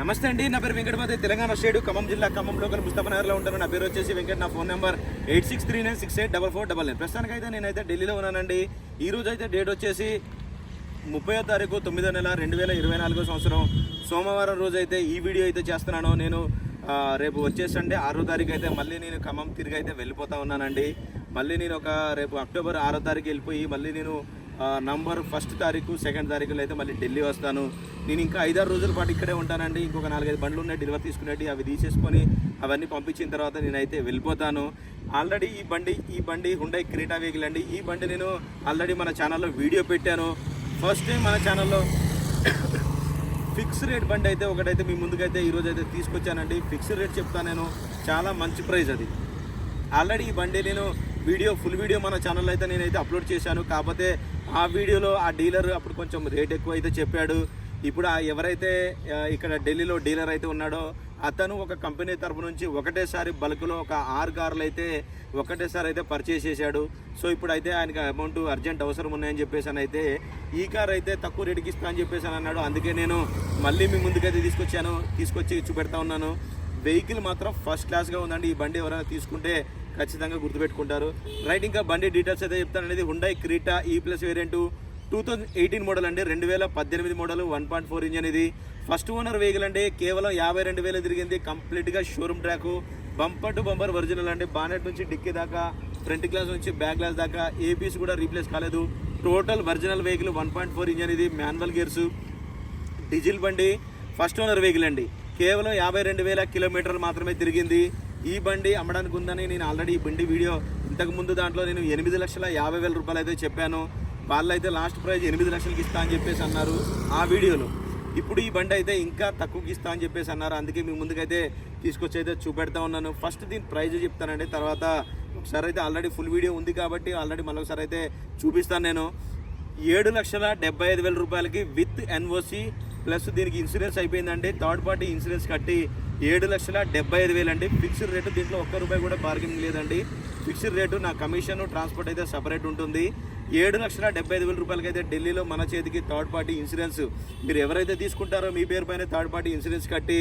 నమస్తే అండి నా పేరు వెంకటపతి తెలంగాణ స్టేట్ ఖమ్మం జిల్లా ఖమ్మం లోకల్ ముస్తాఫనగర్లో ఉంటాను. నా పేరు వచ్చేసి వెంకట నా phone number eight six three nine six eight double four double nine. ప్రస్తుతానికి అయితే నేనైతే ఢిల్లీలో ఉన్నానండి. ఈ రోజు అయితే డేట్ వచ్చేసి ముప్పై తారీఖు తొమ్మిదో నెల రెండు వేల ఇరవై నాలుగో సంవత్సరం. సోమవారం రోజు అయితే ఈ వీడియో అయితే చేస్తున్నాను. నేను రేపు వచ్చేసండి ఆరో తారీఖు అయితే మళ్ళీ నేను ఖమ్మం తిరిగి అయితే వెళ్ళిపోతా ఉన్నానండి. మళ్ళీ నేను ఒక రేపు అక్టోబర్ ఆరో తారీఖు వెళ్ళిపోయి మళ్ళీ నేను నంబర్ ఫస్ట్ తారీఖు సెకండ్ తారీఖులో అయితే మళ్ళీ ఢిల్లీ వస్తాను. నేను ఇంకా ఐదారు రోజుల పాటు ఇక్కడే ఉంటానండి. ఇంకొక నాలుగైదు బండ్లు ఉన్నాయి డెలివరీ తీసుకునేవి అవి తీసేసుకొని అవన్నీ పంపించిన తర్వాత నేనైతే వెళ్ళిపోతాను. ఆల్రెడీ ఈ బండి ఈ బండి హుండై క్రీటా వెహికల్ అండి. ఈ బండి నేను ఆల్రెడీ మన ఛానల్లో వీడియో పెట్టాను. ఫస్ట్ టైం మన ఛానల్లో ఫిక్స్ రేట్ బండి అయితే ఒకటైతే మీ ముందుకైతే ఈరోజు అయితే తీసుకొచ్చానండి. ఫిక్స్ రేట్ చెప్తాను నేను. చాలా మంచి ప్రైస్ అది. ఆల్రెడీ ఈ బండి నేను వీడియో ఫుల్ వీడియో మన ఛానల్లో అయితే నేనైతే అప్లోడ్ చేశాను. కాకపోతే ఆ వీడియోలో ఆ డీలర్ అప్పుడు కొంచెం రేట్ ఎక్కువ అయితే చెప్పాడు. ఇప్పుడు ఆ ఎవరైతే ఇక్కడ ఢిల్లీలో డీలర్ అయితే ఉన్నాడో అతను ఒక కంపెనీ తరపు నుంచి ఒకటేసారి బల్క్లో ఒక ఆరు కార్లు అయితే ఒకటేసారి అయితే పర్చేస్ చేశాడు. సో ఇప్పుడు అయితే ఆయనకి అమౌంట్ అర్జెంట్ అవసరం ఉన్నాయని చెప్పేసి అని అయితే ఈ కార్ అయితే తక్కువ రేటుకి ఇస్తా అని చెప్పేసి అని అన్నాడు. అందుకే నేను మళ్ళీ మీ ముందుకైతే తీసుకొచ్చాను తీసుకొచ్చి చూపెడతా ఉన్నాను. వెహికల్ మాత్రం ఫస్ట్ క్లాస్గా ఉందండి. ఈ బండి ఎవరైనా తీసుకుంటే ఖచ్చితంగా గుర్తుపెట్టుకుంటారు. రైట్ ఇంకా బండి డీటెయిల్స్ అయితే చెప్తాను అనేది Hyundai Creta E plus variant two thousand eighteen model అండి. రెండు వేల పద్దెనిమిది model one point four engine ఇది ఫస్ట్ ఓనర్ వెహికల్ అండి కేవలం యాభై రెండు వేలు తిరిగింది. కంప్లీట్గా showroom track bumper to bumper original అండి. బానెట్ నుంచి డిక్కీ దాకా ఫ్రంట్ గ్లాస్ నుంచి బ్యాక్ గ్లాస్ దాకా ఏపీస్ కూడా రీప్లేస్ కాలేదు. Total original vehicle one point four engine ఇది మాన్యువల్ గేర్స్ డీజిల్ బండి ఫస్ట్ ఓనర్ వెహికల్ అండి. కేవలం యాభై రెండు వేల కిలోమీటర్లు మాత్రమే తిరిగింది. ఈ బండి అమ్మడానికి ఉందని నేను ఆల్రెడీ ఈ బండి వీడియో ఇంతకు ముందు దాంట్లో నేను ఎనిమిది లక్షల యాభై వేల రూపాయలు అయితే చెప్పాను. వాళ్ళైతే లాస్ట్ ప్రైజ్ ఎనిమిది లక్షలకి ఇస్తా అని చెప్పేసి అన్నారు ఆ వీడియోలో. ఇప్పుడు ఈ బండి అయితే ఇంకా తక్కువకి ఇస్తా అని చెప్పేసి అన్నారు. అందుకే మీ ముందుకైతే తీసుకొచ్చి అయితే చూపెడతా ఉన్నాను. ఫస్ట్ దీని ప్రైజ్ చెప్తానండి. తర్వాత ఒకసారి అయితే ఆల్రెడీ ఫుల్ వీడియో ఉంది కాబట్టి ఆల్రెడీ మళ్ళీ ఒకసారి అయితే చూపిస్తాను నేను. ఏడు లక్షల డెబ్బై ఐదు వేల రూపాయలకి విత్ ఎన్ఓసి ప్లస్ దీనికి ఇన్సూరెన్స్ అయిపోయిందండి. థర్డ్ పార్టీ ఇన్సూరెన్స్ కట్టి ఏడు లక్షల డెబ్బై ఐదు వేలు అండి. ఫిక్స్డ్ రేటు దీంట్లో ఒక్క రూపాయి కూడా బార్గెనింగ్ లేదండి. ఫిక్స్డ్ రేటు నా కమిషన్ ట్రాన్స్పోర్ట్ అయితే సపరేట్ ఉంటుంది. ఏడు లక్షల డెబ్బై ఐదు వేల రూపాయలకి అయితే ఢిల్లీలో మన చేతికి థర్డ్ పార్టీ ఇన్సూరెన్స్ మీరు ఎవరైతే తీసుకుంటారో మీ పేరు పైన థర్డ్ పార్టీ ఇన్సూరెన్స్ కట్టి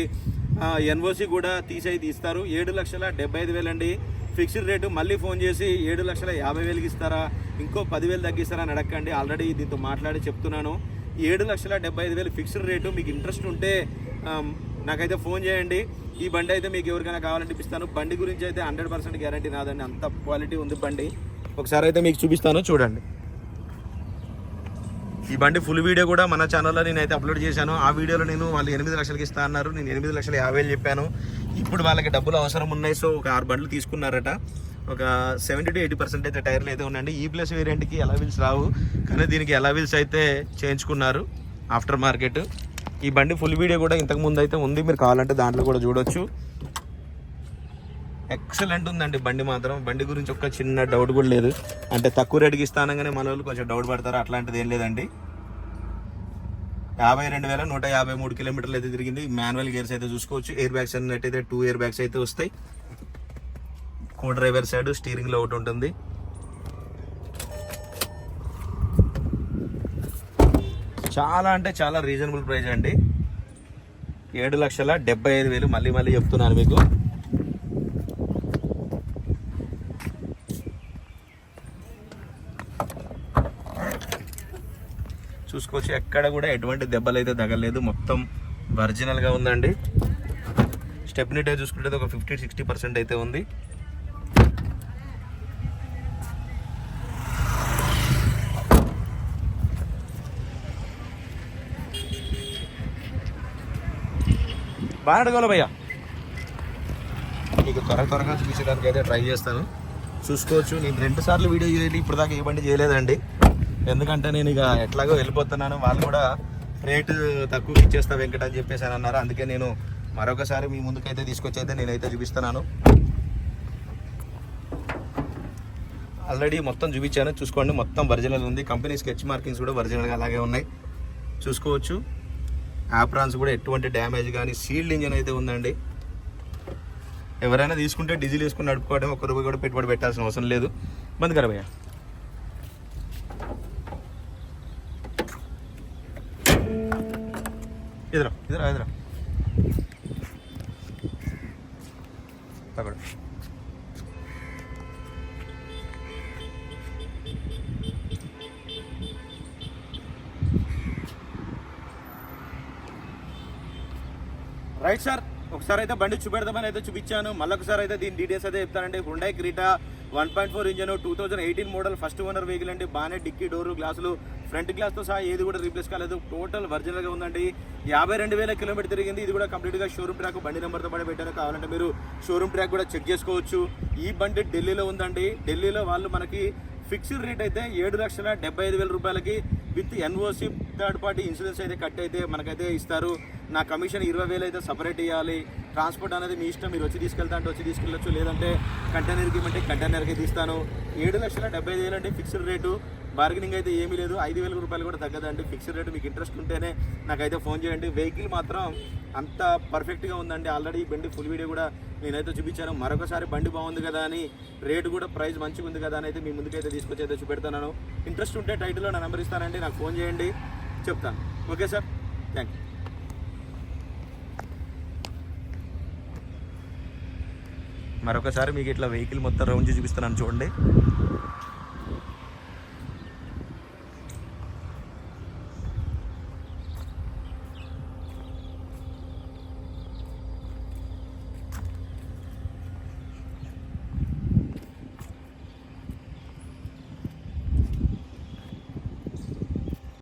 ఎన్ఓసి కూడా తీసేది ఇస్తారు ఏడు లక్షల డెబ్బై ఐదు వేలండి. ఫిక్స్డ్ రేటు మళ్ళీ ఫోన్ చేసి ఏడు లక్షల యాభై వేలకి ఇస్తారా? ఇంకో పదివేలు తగ్గిస్తారా అని అడగండి ఆల్రెడీ దీంతో మాట్లాడి చెప్తున్నాను. ఏడు లక్షల డెబ్బై ఐదు వేలు ఫిక్స్డ్ రేటు మీకు ఇంట్రెస్ట్ ఉంటే నాకైతే ఫోన్ చేయండి. ఈ బండి అయితే మీకు ఎవరికైనా కావాలంటే ఇప్పిస్తాను బండి గురించి అయితే హండ్రెడ్ పర్సెంట్ గ్యారంటీ నాదండి. అంత క్వాలిటీ ఉంది బండి. ఒకసారి అయితే మీకు చూపిస్తాను చూడండి. ఈ బండి ఫుల్ వీడియో కూడా మన ఛానల్లో నేనైతే అప్లోడ్ చేశాను. ఆ వీడియోలో నేను వాళ్ళు ఎనిమిది లక్షలకి ఇస్తా అన్నారు. నేను ఎనిమిది లక్షల యాభై చెప్పాను. ఇప్పుడు వాళ్ళకి డబ్బులు అవసరం ఉన్నాయి. సో ఒక ఆరు బండ్లు తీసుకున్నారట. ఒక సెవెంటీ టు ఎయిటీ పర్సెంట్ అయితే టైర్లు అయితే ఉన్నాయండి. ఈ ప్లస్ వేరియంట్కి ఎలా వీల్స్ రావు. కానీ దీనికి ఎలా వీల్స్ అయితే చేయించుకున్నారు. ఆఫ్టర్ మార్కెట్ ఈ బండి ఫుల్ వీడియో కూడా ఇంతకు ముందు అయితే ఉంది. మీరు కావాలంటే దాంట్లో కూడా చూడొచ్చు. ఎక్సలెంట్ ఉందండి బండి మాత్రం. బండి గురించి ఒక్క చిన్న డౌట్ కూడా లేదు. అంటే తక్కువ రేటుకి ఇస్తానగానే మన వాళ్ళు కొంచెం డౌట్ పడతారు? అట్లాంటిది ఏం లేదండి. యాభై రెండు వేల నూట యాభై మూడు కిలోమీటర్లు అయితే తిరిగింది. మాన్యువల్ గేర్స్ అయితే చూసుకోవచ్చు. ఎయిర్ బ్యాగ్స్ అన్నట్టయితే టూ ఎయిర్ బ్యాగ్స్ అయితే వస్తాయి. కో డ్రైవర్ సైడ్ స్టీరింగ్లో ఒకటి ఉంటుంది. చాలా అంటే చాలా రీజనబుల్ ప్రైస్ అండి. ఏడు లక్షల డెబ్బై ఐదు వేలు మళ్ళీ మళ్ళీ చెప్తున్నాను మీకు. చూసుకోవచ్చు ఎక్కడ కూడా ఎటువంటి దెబ్బలు అయితే తగలేదు. మొత్తం ఒరిజినల్గా ఉందండి. స్టెప్నిటే చూసుకుంటే ఒక ఫిఫ్టీ సిక్స్టీ పర్సెంట్ అయితే ఉంది. బాగా అడగాలి భయ్యా. మీకు త్వర త్వరగా చూపించడానికి అయితే ట్రై చేస్తాను. చూసుకోవచ్చు. నేను రెండు సార్లు వీడియో చేయాలి ఇప్పుడు దాకా ఏ బండి చేయలేదండి. ఎందుకంటే నేను ఇక ఎట్లాగో వెళ్ళిపోతున్నాను. వాళ్ళు కూడా రేటు తక్కువ ఇచ్చేస్తా వెంకట అని చెప్పేసి అని అన్నారు. అందుకే నేను మరొకసారి మీ ముందుకైతే తీసుకొచ్చి అయితే నేనైతే చూపిస్తున్నాను. ఆల్రెడీ మొత్తం చూపించాను. చూసుకోండి. మొత్తం ఒరిజినల్ ఉంది. కంపెనీ స్కెచ్ మార్కింగ్స్ కూడా ఒరిజినల్గా అలాగే ఉన్నాయి. చూసుకోవచ్చు. ఆప్రాన్స్ కూడా ఎటువంటి డ్యామేజ్ కానీ సీల్డ్ ఇంజన్ అయితే ఉందండి. ఎవరైనా తీసుకుంటే డీజిల్ వేసుకుని నడుపుకోవడం ఒక రూపాయి కూడా పెట్టుబడి పెట్టాల్సిన అవసరం లేదు. బంద్ కరబయ్య ఎదురా ఎదురా ఎదురా. రైట్ సార్ ఒకసారి అయితే బండి చూపెడదామని అయితే చూపించాను. మళ్ళొకసారి అయితే దీని డీటెయిల్స్ అయితే చెప్తానండి. Hyundai Creta one point four engine two thousand eighteen model first owner vehicle అండి. బాగానే డిక్కీ డోరు గ్లాసులు ఫ్రంట్ గ్లాస్తో సహా ఏది కూడా రీప్లేస్ కాలేదు. టోటల్ ఒరిజినల్గా ఉందండి. యాభై రెండు వేల కిలోమీటర్ తిరిగింది. ఇది కూడా కంప్లీట్గా షోరూమ్ ట్రాక్ బండి నెంబర్తో పాటు పెట్టారు కావాలంటే మీరు షోరూమ్ ట్రాక్ కూడా చెక్ చేసుకోవచ్చు. ఈ బండి ఢిల్లీలో ఉందండి. ఢిల్లీలో వాళ్ళు మనకి ఫిక్స్డ్ రేట్ అయితే ఏడు లక్షల డెబ్బై ఐదు వేల రూపాయలకి with NOC third party insurance అయితే కట్ అయితే మనకైతే ఇస్తారు. నా కమిషన్ ఇరవై వేలు అయితే సపరేట్ ఇవ్వాలి ట్రాన్స్పోర్ట్ అనేది మీ ఇష్టం మీరు వచ్చి తీసుకెళ్తా అంటే వచ్చి తీసుకెళ్ళచ్చు. లేదంటే కంటైనర్కి ఇవ్వమంటే కంటైనర్కి తీస్తాను. ఏడు లక్షల డెబ్బై ఐదు వేలు అంటే ఫిక్స్డ్ రేటు బార్గెనింగ్ అయితే ఏమీ లేదు. ఐదు వేల రూపాయలు కూడా తగ్గదండి. ఫిక్స్డ్ రేటు మీకు ఇంట్రెస్ట్ ఉంటేనే నాకైతే ఫోన్ చేయండి. వెహికల్ మాత్రం అంత పర్ఫెక్ట్గా ఉందండి. ఆల్రెడీ బండి ఫుల్ వీడియో కూడా నేనైతే చూపించాను. మరొకసారి బండి బాగుంది కదా అని రేటు కూడా ప్రైస్ మంచిగా ఉంది కదా అని అయితే మీ ముందుకైతే తీసుకొచ్చి అయితే చూపెడతాను. ఇంట్రెస్ట్ ఉంటే టైటిల్లో నా నెంబర్ ఇస్తానండి. నాకు ఫోన్ చేయండి. చెప్తాను. ఓకే సార్ థ్యాంక్ యూ మరొకసారి మీకు ఇట్లా వెహికల్ మొత్తం రౌండ్ చూపిస్తున్నాను చూడండి.